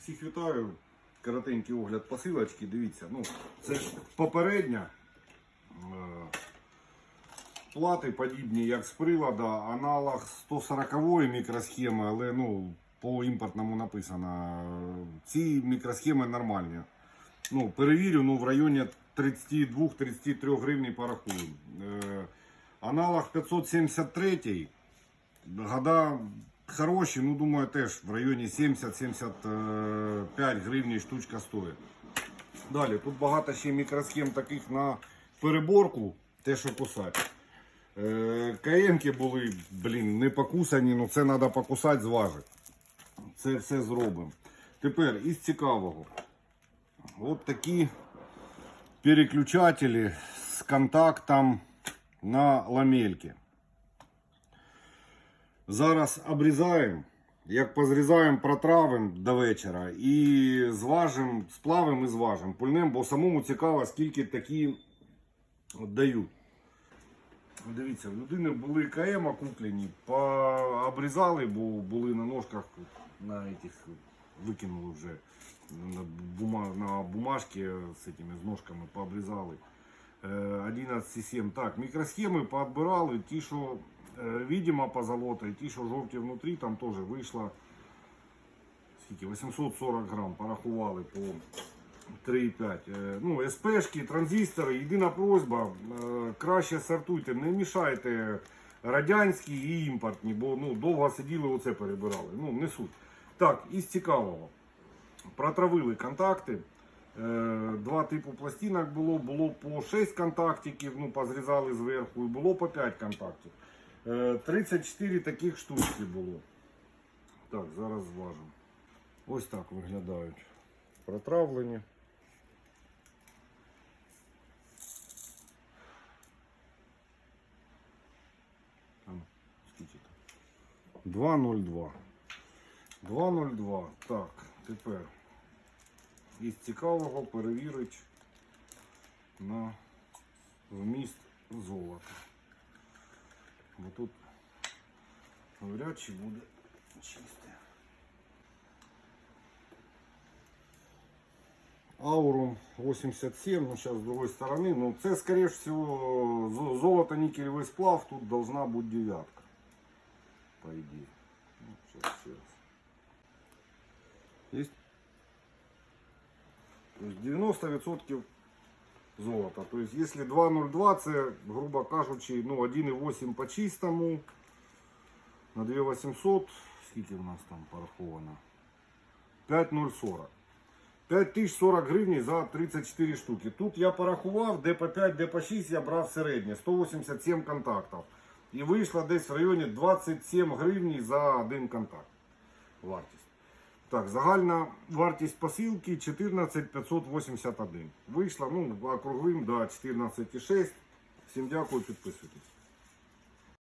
Всіх вітаю. Коротенький огляд посилочки. Дивіться, ну, це ж попередня. Е, Плати подібні, як з прилада, аналог 140 мікросхеми, але ну, по імпортному написано. Ці мікросхеми нормальні. Ну, перевірю, ну, в районі 32-33 гривень порахую. Е, аналог 573 года хороші, ну думаю, теж в районі 70-75 гривень штучка стоїть. Далі, тут багато ще мікросхем таких на переборку, те, що кусати. Е, КМки були, блін, не покусані, ну це треба покусати, зважити. Це все зробимо. Тепер із цікавого. От такі переключателі з контактом на ламельки. Зараз обрізаємо. Як позрізаємо, протравимо до вечора і зважимо, сплавимо і зважимо. Пульнем, бо самому цікаво, скільки такі дають. Дивіться, в людини були КМ куплені, пообрізали, бо були на ножках, на этих, викинули вже на, бума, на бумажки з, этими, з ножками пообрізали. Е, 11,7. Так, мікросхеми поотбирали, ті, що е, видимо позолота, і ті, що жовті внутрі, там теж вийшло скільки, 840 грам, порахували по 3,5. Е, Ну, СПшки, транзистори, єдина просьба, е, краще сортуйте, не мішайте радянські і імпортні, бо ну, довго сиділи, оце перебирали. Ну, не суть. Так, із цікавого. Протравили контакти. Два типу пластинок було, було по 6 контактиків, ну, позрізали зверху, і було по 5 контактів. Е, 34 таких штучки було. Так, зараз зважимо. Ось так виглядають. Протравлені. Там, скільки там? 2,02. 2,02. Так, тепер із цікавого перевірить на вміст золота. Бо тут навряд чи буде чисте. Аурум 87, ну сейчас с другой стороны. Ну, це, скорее всего, зо- золото-никелевый сплав, тут должна быть девятка. По идее. Ну, сейчас, сейчас. Есть? То есть 90% золота. То есть если 2,02, це, грубо кажучи, ну, 1,8 по чистому. На 2800, скільки у нас там пораховано? 5,040. 5040 гривень за 34 штуки. Тут я порахував, де по 5, де по 6 я брав середнє, 187 контактів. І вийшло десь в районі 27 гривень за один контакт. Вартість. Так, загальна вартість посилки 14581. Вийшла, ну, округлим до 14,6. Всім дякую, підписуйтесь.